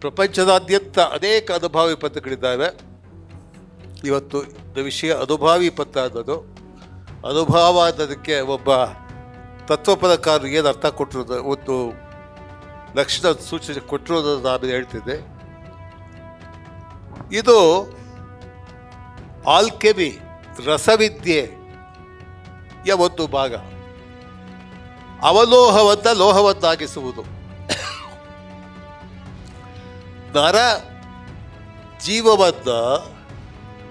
ಪ್ರಪಂಚದಾದ್ಯಂತ ಅನೇಕ ಅನುಭಾವಿ ಪಥಗಳಿದ್ದಾವೆ ಇವತ್ತು ವಿಷಯ ಅನುಭಾವಿ ಪಥ ಅನ್ನೋದು ಅನುಭವ ಅನ್ನೋದಕ್ಕೆ ಒಬ್ಬ ತತ್ವಪದಕಾರರು ಏನು ಅರ್ಥ ಕೊಟ್ಟಿರೋದು, ಒಂದು ಲಕ್ಷಣ ಸೂಚನೆ ಕೊಟ್ಟಿರೋದು ನಾನು ಹೇಳ್ತಿದ್ದೆ. ಇದು ಆಲ್ಕೆಮಿ, ರಸವಿದ್ಯೆ ಯ ಒಂದು ಭಾಗ. ಅವಲೋಹವನ್ನು ಲೋಹವನ್ನಾಗಿಸುವುದು. ನರ ಜೀವವನ್ನು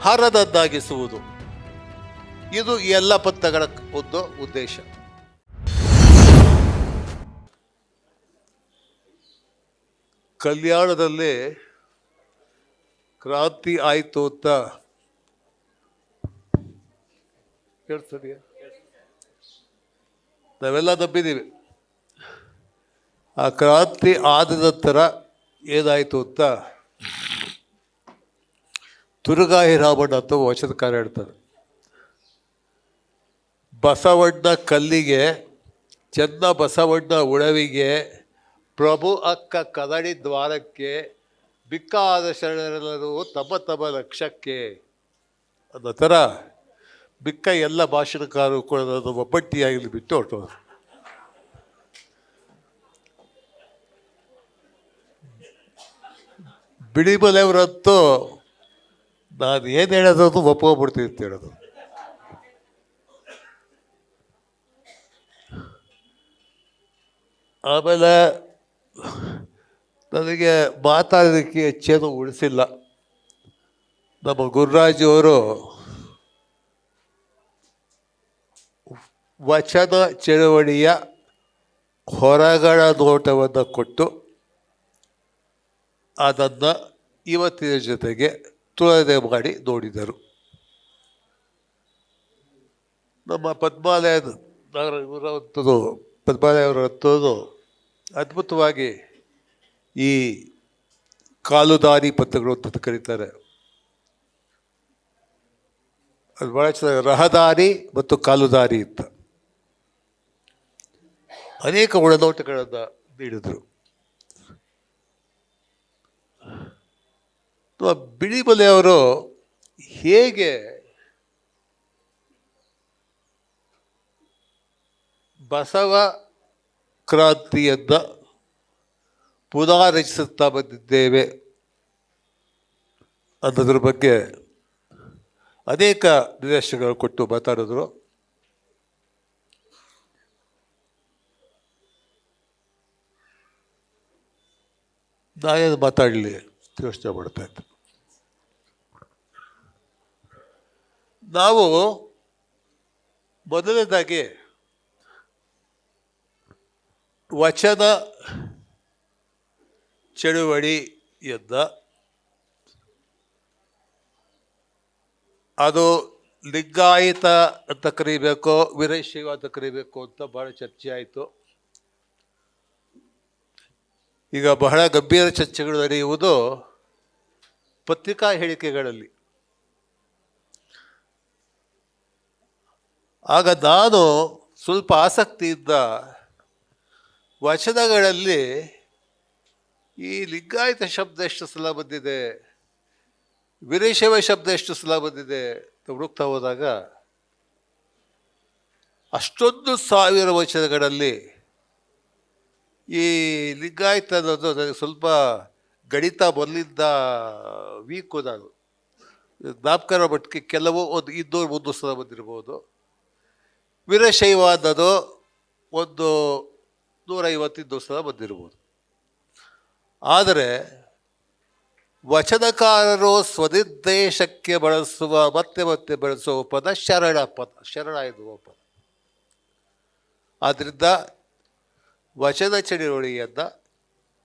ಹರದದ್ದಾಗಿಸುವುದು. ಇದು ಎಲ್ಲ ಪಂಥಗಳ ಒಂದು ಉದ್ದೇಶ. ಕಲ್ಯಾಣದಲ್ಲಿ ಕ್ರಾಂತಿ ಆಯಿತು ಅಂತ ಕೇಳ್ತದೆಯಾ ನಾವೆಲ್ಲ ನಂಬಿದ್ದೀವಿ. ಆ ಕ್ರಾಂತಿ ಆದ ನಂತರ ಏನಾಯಿತು ಅಂತ ತುರುಗಾಯಿ ರಾಮಣ್ಣ ಅಂತ ವಚನಕಾರ ಹೇಳ್ತಾರೆ. ಬಸವಣ್ಣ ಕಲ್ಲಿಗೆ, ಚೆನ್ನ ಬಸವಣ್ಣ ಉಳವಿಗೆ, ಪ್ರಭು ಅಕ್ಕ ಕದಡಿ ದ್ವಾರಕ್ಕೆ, ಬಿಕ್ಕಾದ ಶರಣರೆಲ್ಲರೂ ತಮ್ಮ ತಮ್ಮ ಲಕ್ಷ್ಯಕ್ಕೆ ಅನ್ನೋ ಥರ ಬಿಕ್ಕ ಎಲ್ಲ ಭಾಷಣಕಾರರು ಕೂಡ ಒಬ್ಬಟ್ಟಿಯಾಗಲಿ ಒಬ್ಬಟ್ಟಿಯಾಗಿ ಬಿಟ್ಟು ಹೊರಟೋರು ಬಿಳಿಮಲೆಯವರಂತೂ ನಾನು ಏನು ಹೇಳೋದು ಅಂತ ಹೇಳೋದು. ಆಮೇಲೆ ನನಗೆ ಮಾತಾಡೋದಕ್ಕೆ ಹೆಚ್ಚೇನು ಉಳಿಸಿಲ್ಲ. ನಮ್ಮ ಗುರುರಾಜ್ ಅವರು ವಚನ ಚಳವಳಿಯ ಹೊರಗಡ ನೋಟವನ್ನು ಕೊಟ್ಟು ಅದನ್ನು ಇವತ್ತಿನ ಜೊತೆಗೆ ತುಳನೆ ಮಾಡಿ ನೋಡಿದರು. ನಮ್ಮ ಪದ್ಮಾಲಯ ನಗರ ಇವರಂಥದ್ದು ಪದ್ಮಾಲಯವರಂಥದ್ದು ಅದ್ಭುತವಾಗಿ ಈ ಕಾಲುದಾರಿ ಪತ್ರಗಳು ಅಂತ ಕರೀತಾರೆ. ಅದು ಭಾಳ ಚೆನ್ನಾಗಿ ರಹದಾರಿ ಮತ್ತು ಕಾಲುದಾರಿ ಅಂತ. ಅನೇಕ ಒಳನೋಟಗಳನ್ನು ನೀಡಿದರು. ಬಿಳಿಮಲೆಯವರು ಹೇಗೆ ಬಸವ ಕ್ರಾಂತಿಯನ್ನ ಪುನಃರಚಿಸುತ್ತಾ ಬಂದಿದ್ದೇವೆ ಅನ್ನೋದ್ರ ಬಗ್ಗೆ ಅನೇಕ ನಿರ್ದೇಶನಗಳು ಕೊಟ್ಟು ಮಾತಾಡಿದ್ರು. ನಾನೇನು ಮಾತಾಡಲಿ ಯೋಚನೆ ಮಾಡ್ತಾ ಇದ್ದೆ. ನಾವು ಮೊದಲನೇದಾಗಿ ವಚನ ಚಳುವಳಿಯನ್ನ ಅದು ಲಿಂಗಾಯಿತ ಅಂತ ಕರಿಬೇಕು, ವೀರಶೈವ ಅಂತ ಕರಿಬೇಕು ಅಂತ ಬಹಳ ಚರ್ಚೆ ಆಯಿತು. ಈಗ ಬಹಳ ಗಂಭೀರ ಚರ್ಚೆಗಳು ನಡೆಯುವುದು ಪತ್ರಿಕಾ ಹೇಳಿಕೆಗಳಲ್ಲಿ. ಆಗ ನಾನು ಸ್ವಲ್ಪ ಆಸಕ್ತಿಯಿಂದ ವಚನಗಳಲ್ಲಿ ಈ ಲಿಂಗಾಯತ ಶಬ್ದ ಎಷ್ಟು ಸಲ ಬಂದಿದೆ ವೀರೇಶವ ಶಬ್ದ ಎಷ್ಟು ಸಲ ಬಂದಿದೆ ಹುಡುಕ್ತಾ ಹೋದಾಗ ಅಷ್ಟೊಂದು ಸಾವಿರ ವಚನಗಳಲ್ಲಿ ಈ ಲಿಂಗಾಯತ ಅನ್ನೋದು ನನಗೆ ಸ್ವಲ್ಪ ಗಣಿತ ಮೊದಲಿಂದ ವೀಕು ನಾನು. ಜ್ಞಾಪಕರ ಮಟ್ಟಿಗೆ ಕೆಲವು ಒಂದು ಇನ್ನೂರು, ಮುನ್ನೂರು ಸಲ ಬಂದಿರ್ಬೋದು. ವೀರಶೈವ ಅನ್ನೋದು ಒಂದು ನೂರೈವತ್ತಿದ್ದು ಸಲ ಬಂದಿರ್ಬೋದು. ಆದರೆ ವಚನಕಾರರು ಸ್ವನಿರ್ದೇಶಕ್ಕೆ ಬಳಸುವ, ಮತ್ತೆ ಮತ್ತೆ ಬಳಸುವ ಪದ ಶರಣ ಪದ, ಶರಣ ಎನ್ನುವ ಪದ ಆದ್ದರಿಂದ ವಚನ ಚಳುವಳಿಯನ್ನು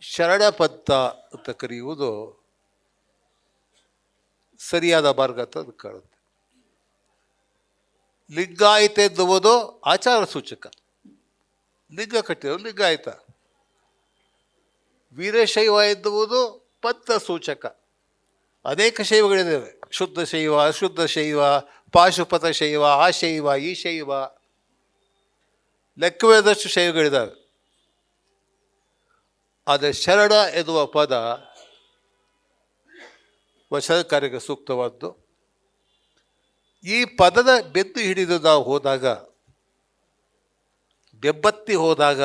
ಶರಣ ಪಂಥ ಅಂತ ಕರೆಯುವುದು ಸರಿಯಾದ ಮಾರ್ಗ ಅಂತ ಕಾಣುತ್ತೆ. ಲಿಂಗಾಯತ ಎನ್ನುವುದು ಆಚಾರ ಸೂಚಕ. ಲಿಂಗ ಕಟ್ಟಿರೋದು ಲಿಂಗಾಯತ. ವೀರಶೈವ ಎನ್ನುವುದು ಪಂಥ ಸೂಚಕ. ಅನೇಕ ಶೈವಗಳಿದ್ದಾವೆ ಶುದ್ಧ ಶೈವ, ಅಶುದ್ಧ ಶೈವ, ಪಾಶುಪತ ಶೈವ, ಆ ಶೈವ, ಈ ಶೈವ. ಲೆಕ್ಕವೇದಷ್ಟು ಶೈವಗಳಿದ್ದಾವೆ ಆದರೆ ಶರಣ ಎನ್ನುವ ಪದ ವಚನಕಾರ್ಯಕ್ಕೆ ಸೂಕ್ತವಾದ್ದು ಈ ಪದದ ಬೆದ್ದು ಹಿಡಿದು ನಾವು ಹೋದಾಗ, ಬೆಬ್ಬತ್ತಿ ಹೋದಾಗ,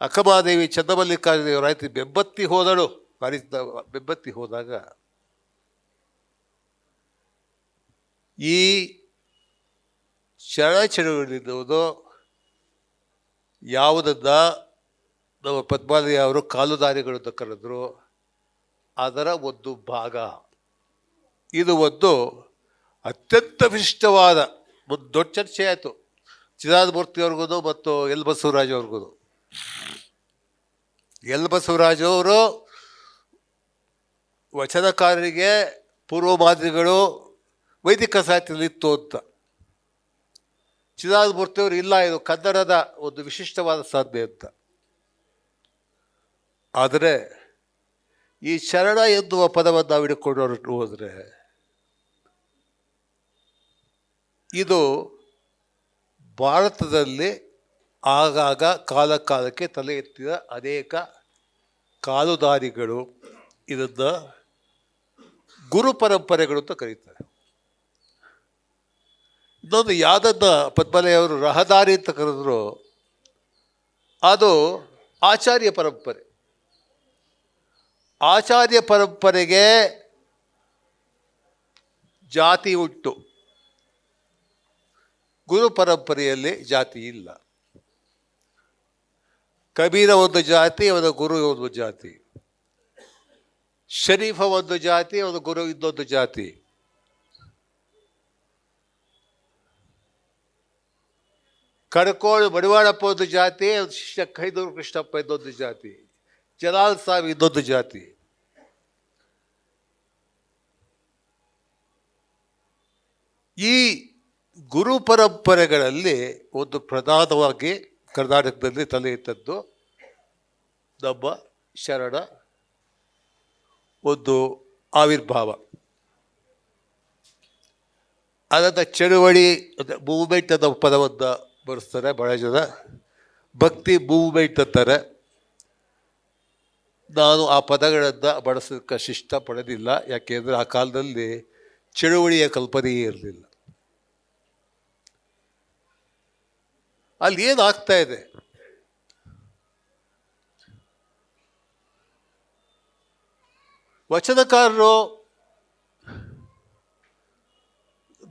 ಅಕ್ಕಮಾದೇವಿ ಚಂದ್ರಮಲ್ಲಿಕಾರ್ಜುನರಾಯ್ತು ಬೆಬ್ಬತ್ತಿ ಹೋದಳು. ಹರಿದ ಬೆಬ್ಬತ್ತಿ ಹೋದಾಗ, ಈ ಶರಣ ಚಳುವಳಿದು ಯಾವುದನ್ನ ನಮ್ಮ ಪದ್ಮಾವತಿ ಅವರು ಕಾಲುದಾರಿಗಳು ಅಂತ ಕರೆದ್ರು. ಅದರ ಒಂದು ಭಾಗ. ಇದು ಒಂದು ಅತ್ಯಂತ ವಿಶಿಷ್ಟವಾದ ಒಂದು ದೊಡ್ಡ ಚರ್ಚೆ ಆಯಿತು. ಚಿದಾನಮೂರ್ತಿಯವ್ರಿಗೂ ಮತ್ತು ಎಲ್ ಬಸವರಾಜ್ ಅವ್ರಿಗೂ ಎಲ್ ಬಸವರಾಜ್ ಅವರು ವಚನಕಾರರಿಗೆ ಪೂರ್ವ ಮಾದರಿಗಳು ವೈದಿಕ ಸಾಹಿತ್ಯದಲ್ಲಿ ಇತ್ತು ಅಂತ. ಚಿದಾದಮೂರ್ತಿಯವರು ಇಲ್ಲ, ಇದು ಕನ್ನಡದ ಒಂದು ವಿಶಿಷ್ಟವಾದ ಸಾಧನೆ ಅಂತ. ಆದರೆ ಈ ಶರಣ ಎನ್ನುವ ಪದವನ್ನು ನಾವು ಹಿಡ್ಕೊಂಡು ಹೋದರೆ ಇದು ಭಾರತದಲ್ಲಿ ಆಗಾಗ ಕಾಲ ಕಾಲಕ್ಕೆ ತಲೆ ಎತ್ತಿದ ಅನೇಕ ಕಾಲುದಾರಿಗಳು ಇದನ್ನು ಗುರು ಪರಂಪರೆಗಳು ಅಂತ ಕರೀತಾರೆ. ಇನ್ನೊಂದು ಯಾವುದನ್ನು ಪದ್ಮಲೆಯವರು ರಹದಾರಿ ಅಂತ ಕರೆದ್ರು, ಅದು ಆಚಾರ್ಯ ಪರಂಪರೆ. ಆಚಾರ್ಯ ಪರಂಪರೆಗೆ ಜಾತಿ ಉಂಟು. ಗುರು ಪರಂಪರೆಯಲ್ಲಿ ಜಾತಿ ಇಲ್ಲ. ಕಬೀರ ಒಂದು ಜಾತಿ, ಅವನ ಗುರು ಒಂದು ಜಾತಿ. ಶರೀಫ ಒಂದು ಜಾತಿ, ಅವನ ಗುರು ಇನ್ನೊಂದು ಜಾತಿ. ಕಡ್ಕೋಳು ಮಡಿವಾಳಪ್ಪ ಒಂದು ಜಾತಿ ಶಿಷ್ಯ ಕೈದೂರು ಕೃಷ್ಣಪ್ಪ ಇನ್ನೊಂದು ಜಾತಿ. ಜಲಾಲ್ ಸಾಬ್ ಇನ್ನೊಂದು ಜಾತಿ. ಈ ಗುರು ಪರಂಪರೆಗಳಲ್ಲಿ ಒಂದು ಪ್ರಧಾನವಾಗಿ ಕರ್ನಾಟಕದಲ್ಲಿ ತಲೆ ಎತ್ತದ್ದು ನಮ್ಮ ಶರಣ, ಒಂದು ಆವಿರ್ಭಾವ. ಅದನ್ನು ಚಳುವಳಿ ಮೂವ್ಮೆಂಟ್ ಅನ್ನೋ ಪದವನ್ನು ಬಳಸ್ತಾರೆ ಬಹಳ ಜನ. ಭಕ್ತಿ ಮೂವ್ಮೆಂಟ್ ಅಂತಾರೆ. ನಾನು ಆ ಪದಗಳನ್ನು ಬಳಸೋಕ್ಕೆ ಶಿಷ್ಟ ಪಡೆದಿಲ್ಲ ಯಾಕೆಂದರೆ ಆ ಕಾಲದಲ್ಲಿ ಚಳುವಳಿಯ ಕಲ್ಪನೆಯೇ ಇರಲಿಲ್ಲ. ಅಲ್ಲಿ ಏನಾಗ್ತಾ ಇದೆ? ವಚನಕಾರರು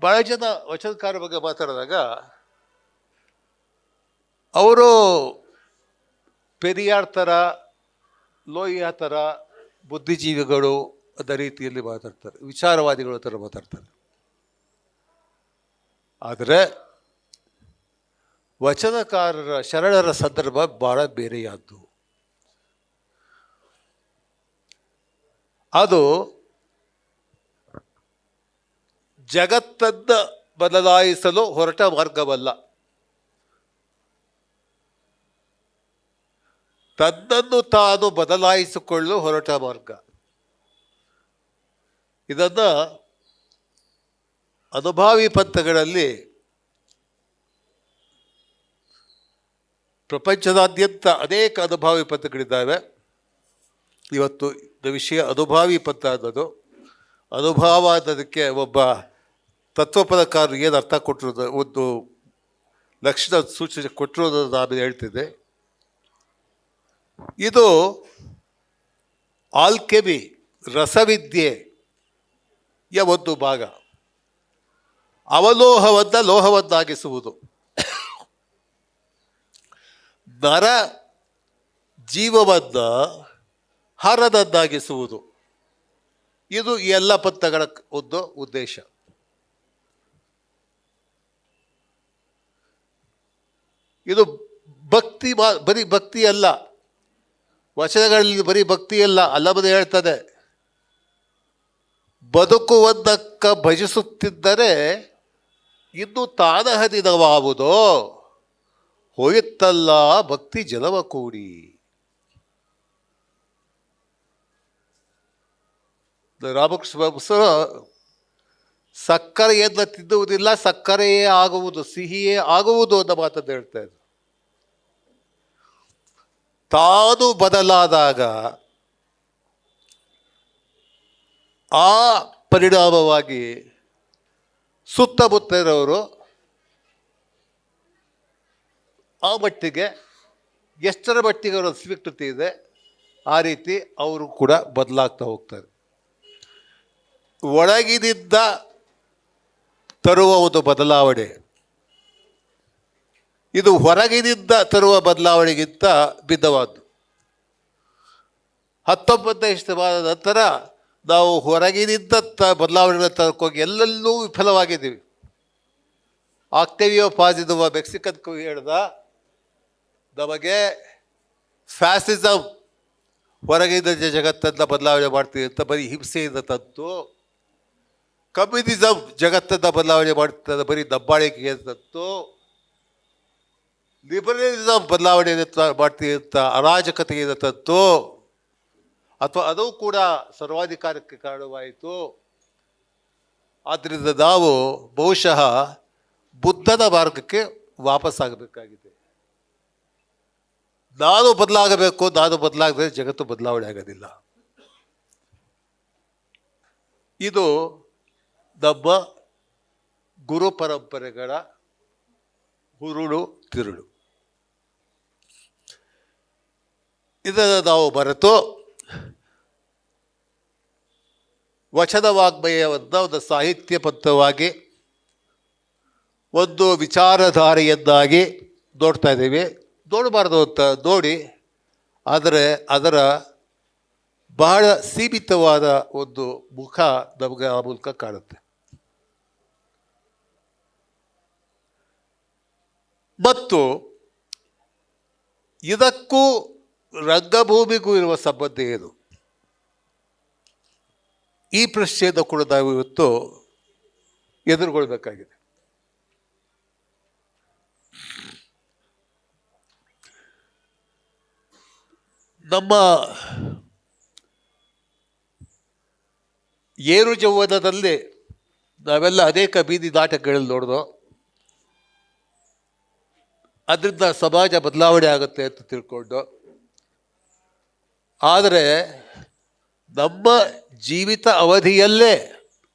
ಭಾಳ ಜನ ವಚನಕಾರರ ಬಗ್ಗೆ ಮಾತಾಡಿದಾಗ, ಅವರು ಪೆರಿಯಾರ್ ಥರ ಲೋಹಿಯಾ ಥರ ಬುದ್ಧಿಜೀವಿಗಳು ಅದ ರೀತಿಯಲ್ಲಿ ಮಾತಾಡ್ತಾರೆ, ವಿಚಾರವಾದಿಗಳ ಥರ ಮಾತಾಡ್ತಾರೆ. ಆದರೆ ವಚನಕಾರರ ಶರಣರ ಸಂದರ್ಭ ಬಹಳ ಬೇರೆಯಾದ್ದು. ಅದು ಜಗತ್ತನ್ನು ಬದಲಾಯಿಸಲು ಹೊರಟ ಮಾರ್ಗವಲ್ಲ. ತನ್ನನ್ನು ತಾನು ಬದಲಾಯಿಸಿಕೊಳ್ಳಲು ಹೊರಟ ಮಾರ್ಗ. ಇದನ್ನು ಅನುಭಾವಿ ಪಂಥಗಳಲ್ಲಿ ಪ್ರಪಂಚದಾದ್ಯಂತ ಅನೇಕ ಅನುಭಾವಿ ವಿಪತ್ತುಗಳಿದ್ದಾವೆ ಇವತ್ತು ವಿಷಯ ಅನುಭಾವಿ ಅನ್ನೋದು. ಅನುಭಾವ ಅನ್ನೋದಕ್ಕೆ ಒಬ್ಬ ತತ್ವಪದಕಾರರು ಏನು ಅರ್ಥ ಕೊಟ್ಟಿರೋದು, ಒಂದು ಲಕ್ಷಣ ಸೂಚನೆ ಕೊಟ್ಟಿರೋದು ನಾನು ಹೇಳ್ತಿದ್ದೆ. ಇದು ಆಲ್ಕೆಮಿ, ರಸವಿದ್ಯೆ ಯ ಒಂದು ಭಾಗ. ಅವಲೋಹವನ್ನು ಲೋಹವನ್ನಾಗಿಸುವುದು. ನರ ಜೀವವನ್ನು ಹರದದ್ದಾಗಿಸುವುದು. ಇದು ಎಲ್ಲ ಪಂಥಗಳ ಒಂದು ಉದ್ದೇಶ. ಇದು ಭಕ್ತಿ ಬರೀ ಭಕ್ತಿ ಅಲ್ಲ. ವಚನಗಳಲ್ಲಿ ಬರೀ ಭಕ್ತಿ ಅಲ್ಲ ಅಲ್ಲಮದೆ ಹೇಳ್ತದೆ. ಬದುಕುವುದಕ್ಕ ಭಜಿಸುತ್ತಿದ್ದರೆ ಇನ್ನು ತಾನಹದಿನವಾವುದೋ ಹೋಯಿತಲ್ಲ ಭಕ್ತಿ ಜಲವ ಕೂಡಿ. ರಾಮಕೃಷ್ಣ ಬಸವ ಸಕ್ಕರೆಯನ್ನು ತಿನ್ನುವುದಿಲ್ಲ, ಸಕ್ಕರೆಯೇ ಆಗುವುದು, ಸಿಹಿಯೇ ಆಗುವುದು ಅನ್ನೋ ಮಾತನ್ನು ಹೇಳ್ತಾ ಇದ್ರು. ತಾನು ಬದಲಾದಾಗ ಆ ಪರಿಣಾಮವಾಗಿ ಸುತ್ತಮುತ್ತ ಇರೋರು ಆ ಮಟ್ಟಿಗೆ ಎಷ್ಟರ ಮಟ್ಟಿಗೆ ಅವರ ಸ್ವೀಕೃತಿ ಇದೆ, ಆ ರೀತಿ ಅವರು ಕೂಡ ಬದಲಾಗ್ತಾ ಹೋಗ್ತಾರೆ. ಒಳಗಿನಿಂದ ತರುವ ಒಂದು ಬದಲಾವಣೆ. ಇದು ಹೊರಗಿನಿಂದ ತರುವ ಬದಲಾವಣೆಗಿಂತ ಭಿನ್ನವಾದ್ದು. ಹತ್ತೊಂಬತ್ತನೇ ಶತಮಾನದ ನಂತರ ನಾವು ಹೊರಗಿನಿಂದ ತ, ಬದಲಾವಣೆಗಳನ್ನು ತರಕೋಗಿ ಎಲ್ಲೆಲ್ಲೂ ವಿಫಲವಾಗಿದ್ದೀವಿ. ಆಕ್ಟೇವಿಯೋ ಪಾಸಿದುವ ಮೆಕ್ಸಿಕನ್ ಕವಿ ಹೇಳ್ದ ನಮಗೆ ಫ್ಯಾಸಿಸಮ್ ಹೊರಗಿಂದ ಜಗತ್ತನ್ನು ಬದಲಾವಣೆ ಮಾಡ್ತೀವಿ ಅಂತ ಬರೀ ಹಿಂಸೆಯಿಂದ ತಂತು ಕಮ್ಯುನಿಸಮ್ ಜಗತ್ತನ್ನು ಬದಲಾವಣೆ ಮಾಡ್ತದೆ ಬರೀ ದಬ್ಬಾಳಿಕೆಗೆ ತಂತು ಲಿಬರಲಿಸಮ್ ಬದಲಾವಣೆ ಮಾಡ್ತೀವಿ ಅಂತ ಅರಾಜಕತೆಯಿಂದ ತಂತು ಅಥವಾ ಅದು ಕೂಡ ಸರ್ವಾಧಿಕಾರಕ್ಕೆ ಕಾರಣವಾಯಿತು. ಆದ್ದರಿಂದ ನಾವು ಬಹುಶಃ ಬುದ್ಧನ ಮಾರ್ಗಕ್ಕೆ ವಾಪಸ್ಸಾಗಬೇಕಾಗಿದೆ. ನಾನು ಬದಲಾಗಬೇಕು, ನಾನು ಬದಲಾಗದೆ ಜಗತ್ತು ಬದಲಾವಣೆ ಆಗೋದಿಲ್ಲ. ಇದು ನಮ್ಮ ಗುರು ಪರಂಪರೆಗಳ ಹುರುಳು ತಿರುಳು. ಇದನ್ನು ನಾವು ಮರೆತು ವಚನ ವಾಗ್ಮಯವನ್ನು, ಒಂದು ಸಾಹಿತ್ಯ ಪಂಥವಾಗಿ, ಒಂದು ವಿಚಾರಧಾರೆಯನ್ನಾಗಿ ನೋಡ್ತಾ ಇದ್ದೀವಿ. ನೋಡಬಾರ್ದು ಅಂತ ನೋಡಿ ಆದರೆ ಅದರ ಬಹಳ ಸೀಮಿತವಾದ ಒಂದು ಮುಖ ನಮಗೆ ಆ ಮೂಲಕ ಕಾಣುತ್ತೆ. ಮತ್ತು ಇದಕ್ಕೂ ರಂಗಭೂಮಿಗೂ ಇರುವ ಸಂಬಂಧ ಏನು? ಈ ಪ್ರಶ್ನೆಯನ್ನು ಕೂಡ ನಾವು ಇವತ್ತು ಎದುರುಗೊಳ್ಬೇಕಾಗಿದೆ. ನಮ್ಮ ಏರು ಜೌವನದಲ್ಲಿ ನಾವೆಲ್ಲ ಅನೇಕ ಬೀದಿ ನಾಟಕಗಳಲ್ಲಿ ನೋಡಿದೋ ಅದರಿಂದ ಸಮಾಜ ಬದಲಾವಣೆ ಆಗುತ್ತೆ ಅಂತ ತಿಳ್ಕೊಂಡು. ಆದರೆ ನಮ್ಮ ಜೀವಿತ ಅವಧಿಯಲ್ಲೇ,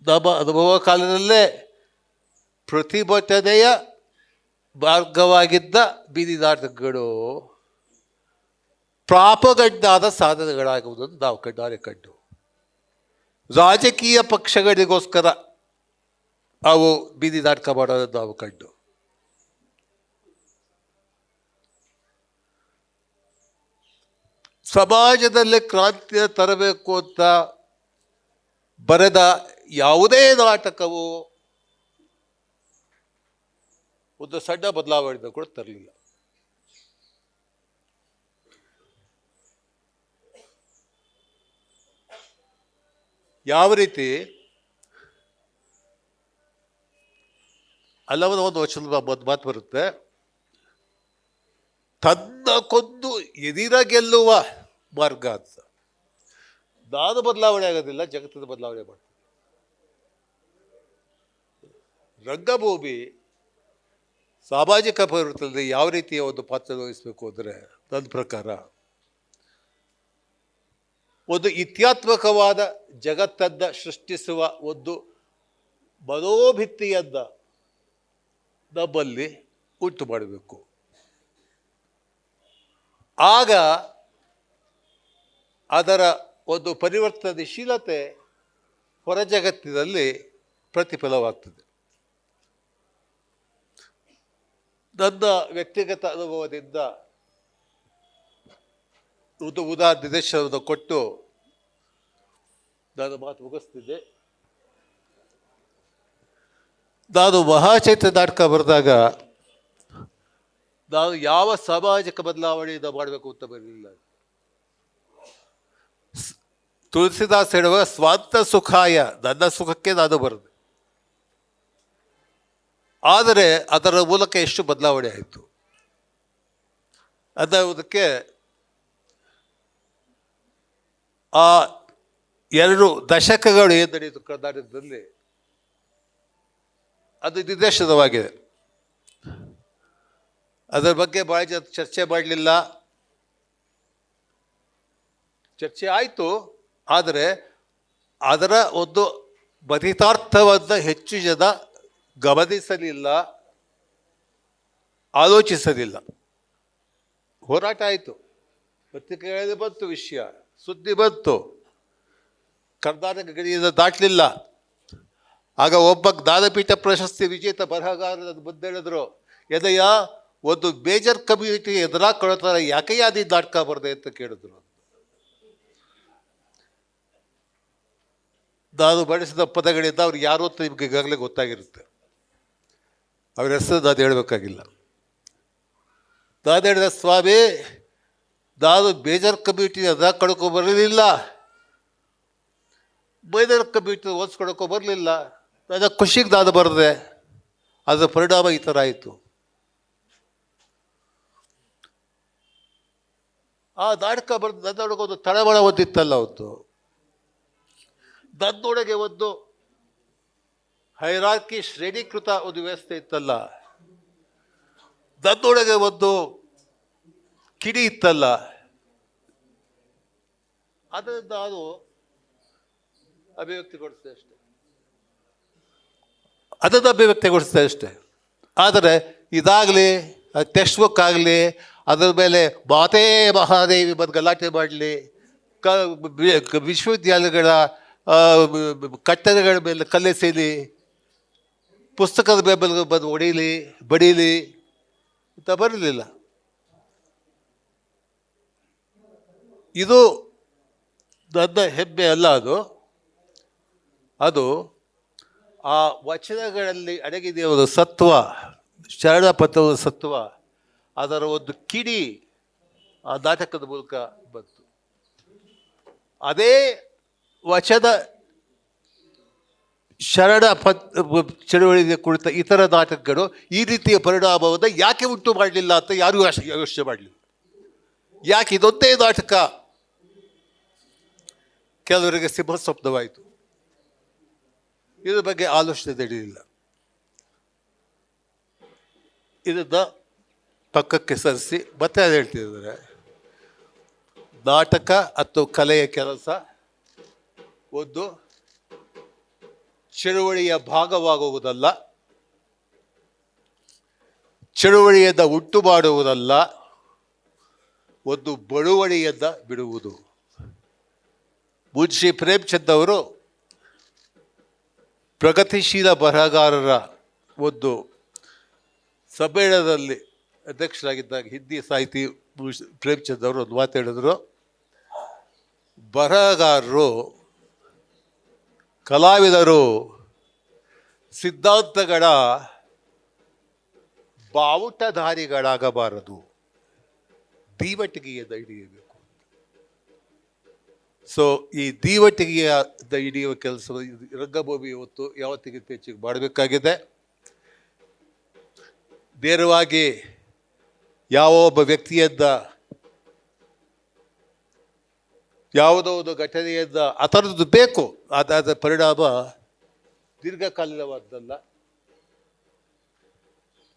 ನಮ್ಮ ಅನುಭವ ಕಾಲದಲ್ಲೇ ಪ್ರತಿಭಟನೆಯ ಮಾರ್ಗವಾಗಿದ್ದ ಬೀದಿ ನಾಟಕಗಳು ಪ್ರಾಪಗಡ್ಡಾದ ಸಾಧನೆಗಳಾಗುವುದನ್ನು ನಾವು ಕಣ್ಣಾರೆ ಕಂಡು. ರಾಜಕೀಯ ಪಕ್ಷಗಳಿಗೋಸ್ಕರ ಅವು ಬೀದಿ ನಾಟಕ ಮಾಡೋದನ್ನು ನಾವು ಕಂಡು. ಸಮಾಜದಲ್ಲಿ ಕ್ರಾಂತಿಯ ತರಬೇಕು ಅಂತ ಬರೆದ ಯಾವುದೇ ನಾಟಕವು ಒಂದು ಸಣ್ಣ ಬದಲಾವಣೆ ಕೂಡ ತರಲಿಲ್ಲ. ಯಾವ ರೀತಿ? ಅಲ್ಲವದ ಒಂದು ವಚನದ ಮಾತು ಬರುತ್ತೆ. ತನ್ನ ಕೊಂದು ಎದಿರ ಗೆಲ್ಲುವ ಮಾರ್ಗ ಅಂತ. ನಾನು ಬದಲಾವಣೆ ಆಗೋದಿಲ್ಲ, ಜಗತ್ತಿನ ಬದಲಾವಣೆ ಮಾಡ್ತೀನಿ. ರಂಗಭೂಮಿ ಸಾಮಾಜಿಕ ಪರಿವರ್ತನೆಯಲ್ಲಿ ಯಾವ ರೀತಿಯ ಒಂದು ಪಾತ್ರ ವಹಿಸಬೇಕು ಅಂದರೆ ನನ್ನ ಪ್ರಕಾರ ಒಂದು ಇತ್ಯಾತ್ಮಕವಾದ ಜಗತ್ತದ್ದ ಸೃಷ್ಟಿಸುವ ಒಂದು ಮನೋಭಿತ್ತಿಯನ್ನು ನಮ್ಮಲ್ಲಿ ಉಂಟು ಮಾಡಬೇಕು. ಆಗ ಅದರ ಒಂದು ಪರಿವರ್ತನಶೀಲತೆ ಹೊರ ಜಗತ್ತಿನಲ್ಲಿ ಪ್ರತಿಫಲವಾಗ್ತದೆ. ನನ್ನ ವ್ಯಕ್ತಿಗತ ಅನುಭವದಿಂದ ಒಂದು ಉದಾರ ನಿದರ್ಶನವನ್ನು ಕೊಟ್ಟು ನಾನು ಮಾತು ಮುಗಿಸ್ತಿದ್ದೆ. ನಾನು ಮಹಾಚೈತ್ರ ನಾಟಕ ಬರೆದಾಗ ನಾನು ಯಾವ ಸಾಮಾಜಿಕ ಬದಲಾವಣೆಯಿಂದ ಮಾಡಬೇಕು ಅಂತ ಬರಲಿಲ್ಲ. ತುಳಸಿದಾಸ್ ಹೇಳುವ ಸ್ವಾಂತ ಸುಖಾಯ ನನ್ನ ಸುಖಕ್ಕೆ ನಾನು ಬರೆದೆ. ಆದರೆ ಅದರ ಮೂಲಕ ಎಷ್ಟು ಬದಲಾವಣೆ ಆಯಿತು? ಅನ್ನೋದಕ್ಕೆ ಆ ಎರಡು ದಶಕಗಳು ನಡೆಯಿತು ಕರ್ನಾಟಕದಲ್ಲಿ ಅದು ನಿರ್ದೇಶನವಾಗಿದೆ. ಅದರ ಬಗ್ಗೆ ಭಾಳ ಚರ್ಚೆ ಮಾಡಲಿಲ್ಲ. ಚರ್ಚೆ ಆಯಿತು, ಆದರೆ ಅದರ ಒಂದು ಬದಿತಾರ್ಥವನ್ನು ಹೆಚ್ಚು ಜನ ಗಮನಿಸಲಿಲ್ಲ, ಆಲೋಚಿಸಲಿಲ್ಲ. ಹೋರಾಟ ಆಯಿತು. ಪತ್ರಿಕೆಗಳಲ್ಲಿ ಬಂತು ವಿಷಯ. ಸುದ್ದಿ ಬಂತು. ಕರ್ನಾಟಕ ಗಡಿಯಿಂದ ದಾಟಲಿಲ್ಲ. ಆಗ ಒಬ್ಬ ಜ್ಞಾನಪೀಠ ಪ್ರಶಸ್ತಿ ವಿಜೇತ ಬರಹಗಾರರ ಬಂದೇಳಿದ್ರು ಎದೆಯ ಒಂದು ಮೇಜರ್ ಕಮ್ಯುನಿಟಿ ಎದುರಾಕೊಳ್ತಾರೆ ಯಾಕೆ ಯಾದಿ ನಾಟಕ ಬರ್ದೆ ಅಂತ ಕೇಳಿದ್ರು ನಾನು ಬಳಸಿದ ಪದಗಳಿಂದ ಅವ್ರು ಯಾರು ಅಂತ ನಿಮ್ಗೆ ಈಗಾಗಲೇ ಗೊತ್ತಾಗಿರುತ್ತೆ. ಅವ್ರ ಹೆಸರು ನಾನು ಹೇಳಬೇಕಾಗಿಲ್ಲ. ನಾನು ಹೇಳಿದ ಸ್ವಾಮಿ ನಾನು ಬೇಜಾರ್ ಕಮಿಟಿ ಅದ, ಕಡ್ಕೊ ಬರಲಿಲ್ಲ. ಬೇಜಾರ್ ಕಮಿಟಿ ಓದಿಸ್ಕೊಡಕ್ಕೋ ಬರಲಿಲ್ಲ. ನನ್ನ ಖುಷಿಗೆ ನಾನು ಬರದೆ. ಅದರ ಪರಿಣಾಮ ಈ ಥರ ಆಯಿತು. ಆ ನಾಟಕ ಬರೆದು ನನ್ನೊಳಗೆ ಒಂದು ತಳಮಳ ಒಂದಿತ್ತಲ್ಲ ಅವತ್ತು. ನನ್ನೊಳಗೆ ಒಂದು ಹೈರಾರ್ಕಿ ಶ್ರೇಣೀಕೃತ ಒಂದು ವ್ಯವಸ್ಥೆ ಇತ್ತಲ್ಲ. ನನ್ನೊಳಗೆ ಒಂದು ಕಿಡಿ ಇತ್ತಲ್ಲ. ಅದರಿಂದ ಅದು ಅಭಿವ್ಯಕ್ತಿಗೊಳಿಸಿದೆ ಅಷ್ಟೆ. ಅದನ್ನು ಅಭಿವ್ಯಕ್ತಿಗೊಳಿಸಿದೆ ಅಷ್ಟೆ. ಆದರೆ ಇದಾಗಲಿ ಟೆಕ್ಸ್ಟ್ ಬುಕ್ ಆಗಲಿ ಅದರ ಮೇಲೆ ಮಾತೇ ಮಹಾದೇವಿ ಬಂದು ಗಲಾಟೆ ಮಾಡಲಿ ಕ ವಿಶ್ವವಿದ್ಯಾಲಯಗಳ ಕಟ್ಟಡಗಳ ಮೇಲೆ ಕಲ್ಲೆಸೀಲಿ ಪುಸ್ತಕದ ಮೇಲೆ ಬಂದು ಹೊಡೀಲಿ ಬಡೀಲಿ ಅಂತ ಬರಲಿಲ್ಲ. ಇದು ನನ್ನ ಹೆಮ್ಮೆ ಅಲ್ಲ ಅದು. ಅದು ಆ ವಚನಗಳಲ್ಲಿ ಅಡಗಿದೆ ಒಂದು ಸತ್ವ, ಶರಣ ಪಥದ ಸತ್ವ, ಅದರ ಒಂದು ಕಿಡಿ ಆ ನಾಟಕದ ಮೂಲಕ ಬಂತು. ಅದೇ ವಚನ ಶರಣ ಪತ್ ಚಳವಳಿಗೆ ಕುಳಿತ ಇತರ ನಾಟಕಗಳು ಈ ರೀತಿಯ ಪರಿಣಾಮವನ್ನು ಯಾಕೆ ಉಂಟು ಮಾಡಲಿಲ್ಲ ಅಂತ ಯಾರೂ ಯೋಚ- ಯೋಚನೆ ಮಾಡಲಿಲ್ಲ. ಯಾಕೆ ಇದೊಂದೇ ನಾಟಕ? ಕೆಲವರಿಗೆ ಸಿಂಹ ಸ್ವಪ್ನವಾಯಿತು. ಇದ್ರ ಬಗ್ಗೆ ಆಲೋಚನೆ ನಡೆಯಲಿಲ್ಲ ಇದನ್ನು ಪಕ್ಕಕ್ಕೆ ಸರಿಸಿ ಮತ್ತೆ ಅದು ಹೇಳ್ತಿದ್ದಾರೆ. ನಾಟಕ ಅಥವಾ ಕಲೆಯ ಕೆಲಸ ಒಂದು ಚಳುವಳಿಯ ಭಾಗವಾಗುವುದಲ್ಲ, ಚಳುವಳಿಯನ್ನು ಉಂಟು ಮಾಡುವುದಲ್ಲ ಒಂದು ಬಳುವಳಿಯನ್ನು ಬಿಡುವುದು. ಮುನ್ಷಿ ಪ್ರೇಮ್ಚಂದ್ ಅವರು ಪ್ರಗತಿಶೀಲ ಬರಹಗಾರರ ಒಂದು ಸಮ್ಮೇಳನದಲ್ಲಿ ಅಧ್ಯಕ್ಷರಾಗಿದ್ದಾಗ ಹಿಂದಿ ಸಾಹಿತಿ ಪ್ರೇಮ್ಚಂದ್ ಅವರು ಒಂದು ಮಾತು ಹೇಳಿದ್ರು. ಬರಹಗಾರರು, ಕಲಾವಿದರು, ಸಿದ್ಧಾಂತಗಳ ಬಾವುಟಧಾರಿಗಳಾಗಬಾರದು. ದೀವಟಿಗೆಯ ಹಿಡಿಯಬೇಕು ಸೊ ಈ ದೀವಟಿಗೆಯ ಹಿಡಿಯುವ ಕೆಲಸ ರಂಗಭೂಮಿ ಇವತ್ತು ಯಾವತ್ತಿಗೆ ಹೆಚ್ಚಿಗೆ ಮಾಡಬೇಕಾಗಿದೆ. ನೇರವಾಗಿ ಯಾವ ಒಬ್ಬ ವ್ಯಕ್ತಿಯಿಂದ ಯಾವುದೋ ಒಂದು ಘಟನೆಯಿಂದ ಆ ಥರದ್ದು ಬೇಕು. ಅದಾದ ಪರಿಣಾಮ ದೀರ್ಘಕಾಲೀನವಾದ್ದಲ್ಲ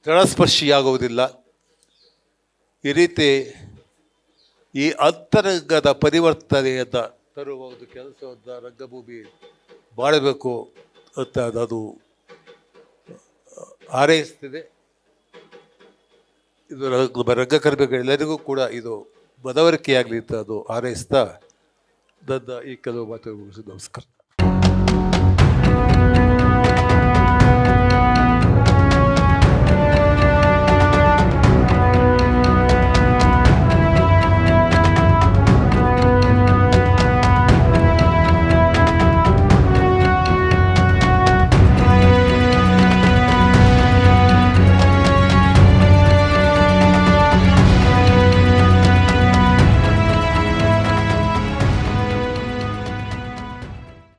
ತಳಸ್ಪರ್ಶಿಯಾಗುವುದಿಲ್ಲ ಈ ರೀತಿ ಈ ಅಂತರಂಗದ ಪರಿವರ್ತನೆಯನ್ನು ತರುವ ಒಂದು ಕೆಲಸವನ್ನು ರಂಗಭೂಮಿ ಮಾಡಬೇಕು ಅಂತ ನಾನು ಹಾರೈಸ್ತಿದೆ. ಇದು ರಂಗ- ರಂಗಕರ್ಮಿಗಳೆಲ್ಲರಿಗೂ ಕೂಡ ಇದು ಮನವರಿಕೆಯಾಗಲಿ ಅಂತ ಅದು ಹಾರೈಸ್ತಾ ನನ್ನ ಈ ಕೆಲವು ಮಾತುಗಳು ನಮಸ್ಕಾರ.